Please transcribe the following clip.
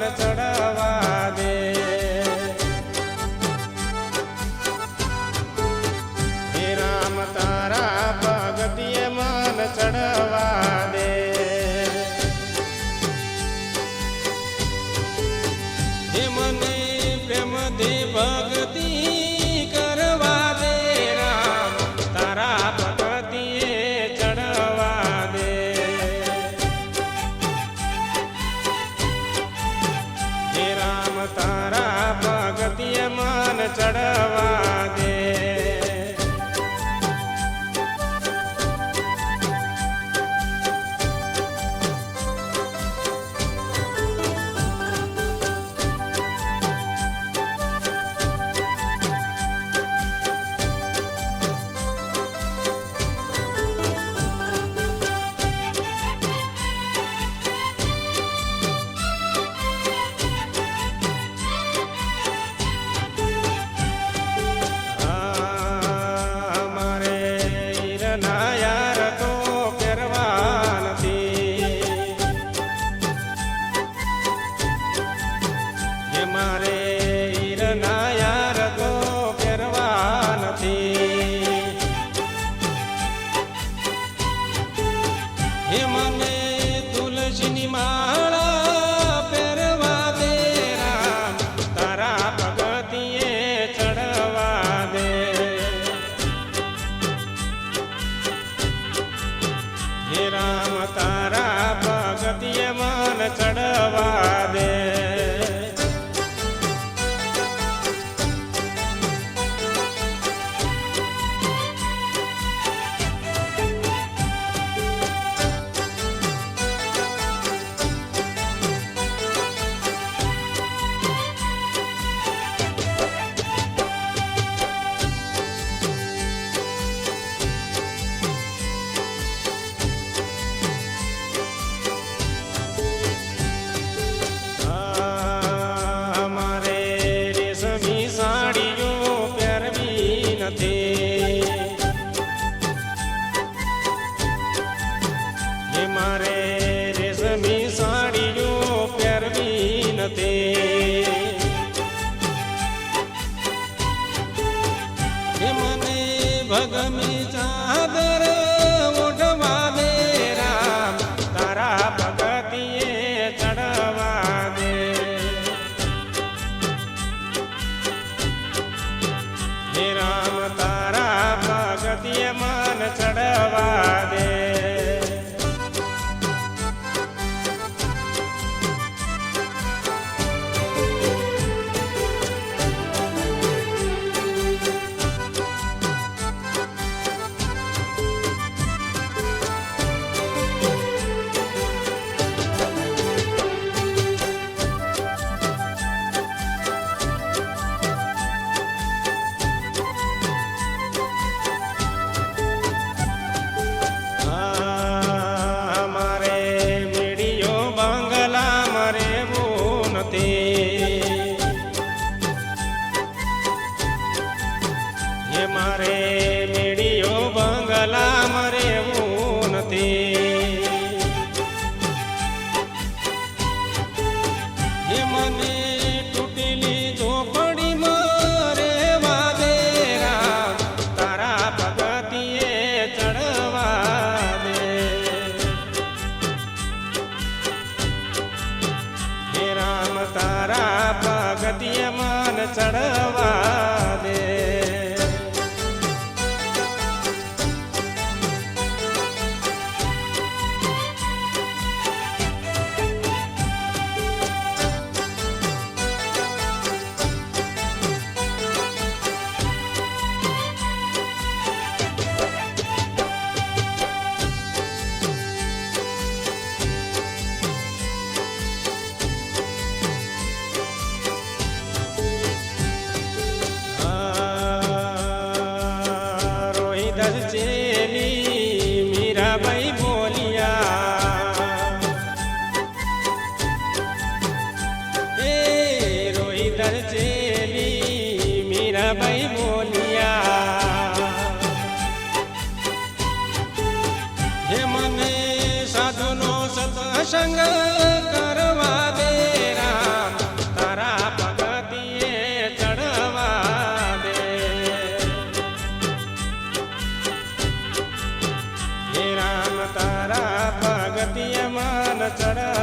ફૂલ ચડાવા चढ़ હે રામ તારા મને ભગમી ચાદર ಚಡಾ does it? la la la la